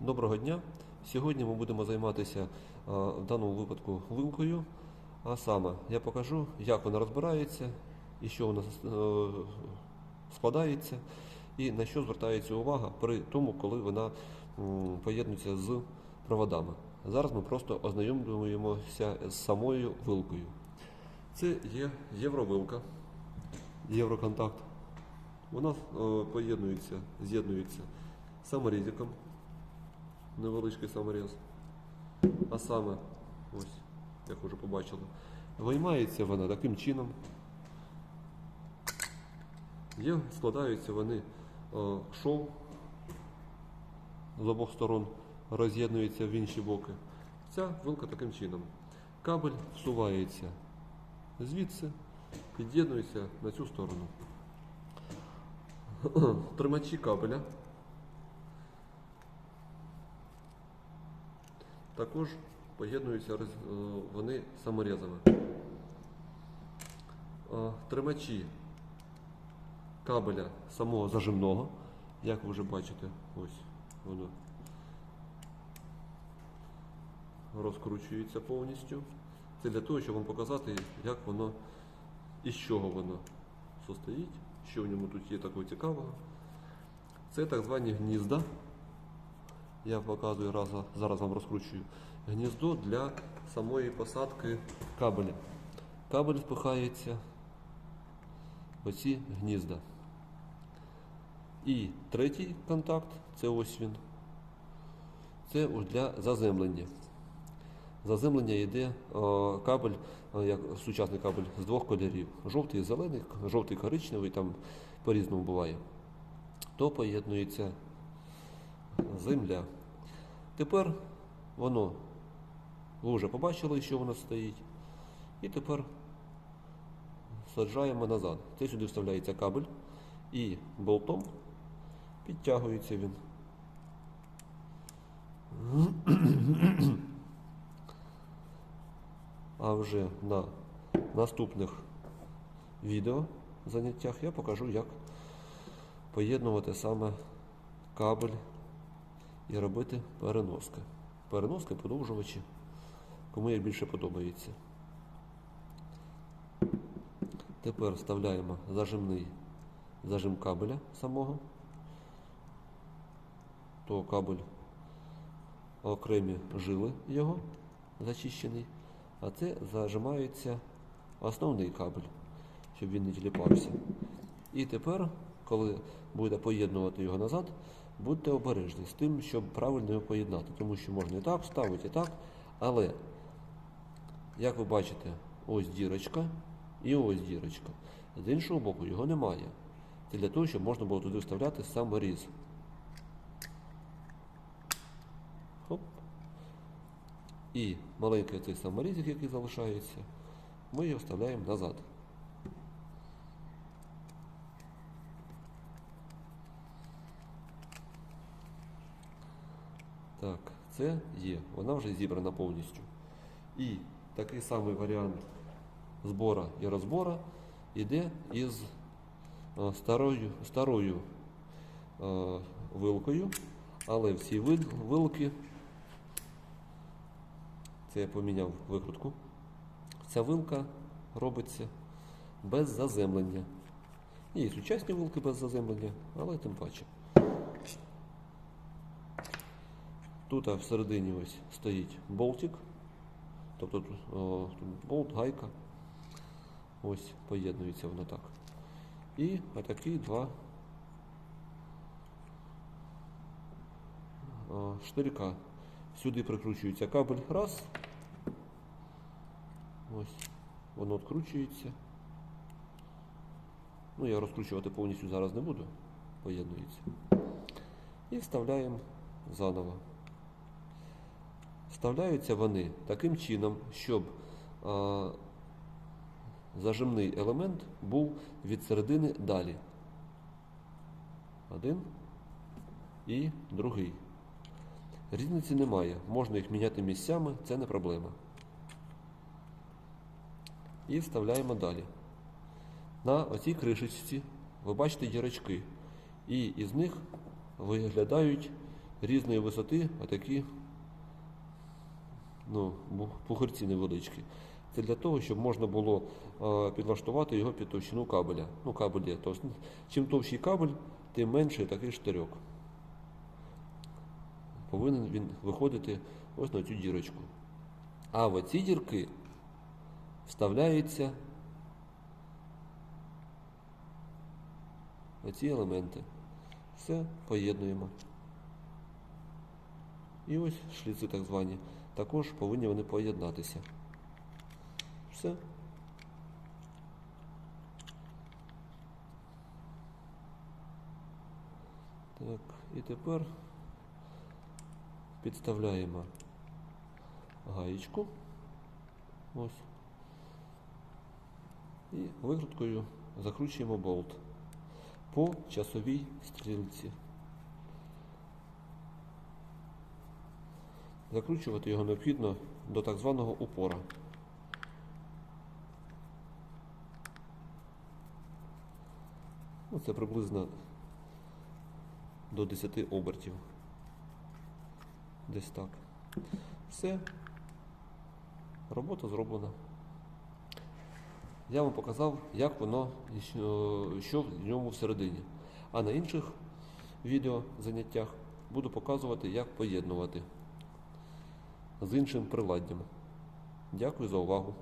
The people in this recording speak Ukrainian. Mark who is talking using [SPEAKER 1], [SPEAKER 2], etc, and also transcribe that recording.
[SPEAKER 1] Доброго дня! Сьогодні ми будемо займатися е, в даному випадку вилкою. А саме я покажу, як вона розбирається і що вона е, складається, і на що звертається увага при тому, коли вона поєднується з проводами. Зараз ми просто ознайомлюємося з самою вилкою. Це є євровилка, євроконтакт. Вона е, поєднується, з'єднується саморізиком, невеличкий саморіз. А саме, ось, як вже побачили, виймається вона таким чином. Є, складаються вони е, шов з обох сторон, роз'єднуються в інші боки. Ця вилка таким чином. Кабель всувається звідси, під'єднується на цю сторону. Тримачі кабеля. Також поєднуються е, вони саморізами. Е, Тримачі кабеля самого зажимного, як ви вже бачите, ось воно розкручується повністю. Це для того, щоб вам показати, як воно і з чого воно состоїть, що в ньому тут є такого цікавого. Це так звані гнізда. Я показую раз, зараз вам розкручую. Гніздо для самої посадки кабеля. Кабель впихається в оці гнізда. І третій контакт це ось він. Це для заземлення. Заземлення йде кабель, як сучасний кабель з двох кольорів: жовтий і зелений, жовтий коричневий, там по-різному буває. То поєднується земля. Тепер воно, ви вже побачили, що воно стоїть. І тепер саджаємо назад. Це сюди вставляється кабель і болтом підтягується він. А вже на наступних відео заняттях я покажу, як поєднувати саме кабель і робити переноски. Переноски, подовжувачі, кому як більше подобається. Тепер вставляємо зажимний зажим кабеля самого. То кабель окремі жили його зачищений, а це зажимається основний кабель, щоб він не тіліпався. І тепер, коли будете поєднувати його назад, будьте обережні з тим, щоб правильно його поєднати, тому що можна і так вставити, і так. Але, як ви бачите, ось дірочка і ось дірочка. З іншого боку, його немає. Це для того, щоб можна було туди вставляти саморіз. Хоп. І маленький цей саморізик, який залишається, ми його вставляємо назад. Так, це є. Вона вже зібрана повністю. І такий самий варіант збора і розбора йде із е, старою, старою е, вилкою, але всі вилки, це я поміняв викрутку, ця вилка робиться без заземлення. Є і сучасні вилки без заземлення, але тим паче. Тут всередині ось стоїть болтик, тобто о, тут болт, гайка. Ось поєднується воно так. І отакі два о, штирика. Сюди прикручується кабель раз. Ось, воно відкручується. Ну, я розкручувати повністю зараз не буду, поєднується. І вставляємо заново. Вставляються вони таким чином, щоб а, зажимний елемент був від середини далі. Один і другий. Різниці немає. Можна їх міняти місцями, це не проблема. І вставляємо далі. На оцій кришечці ви бачите дірочки. І із них виглядають різної висоти, отакі ну, пухирці невеличкі. Це для того, щоб можна було е, підлаштувати його під товщину кабеля. Ну, кабель є. Тобто, чим товщий кабель, тим менший такий штирьок. Повинен він виходити ось на цю дірочку. А в оці дірки вставляються оці елементи. Все поєднуємо. І ось шліци так звані. Також повинні вони поєднатися. Все. Так, і тепер підставляємо гаєчку. Ось. І викруткою закручуємо болт по часовій стрілці. Закручувати його необхідно до так званого упора. Ну, це приблизно до 10 обертів. Десь так. Все. Робота зроблена. Я вам показав, як воно, що в ньому всередині. А на інших відео заняттях буду показувати, як поєднувати з іншим приладдям. Дякую за увагу.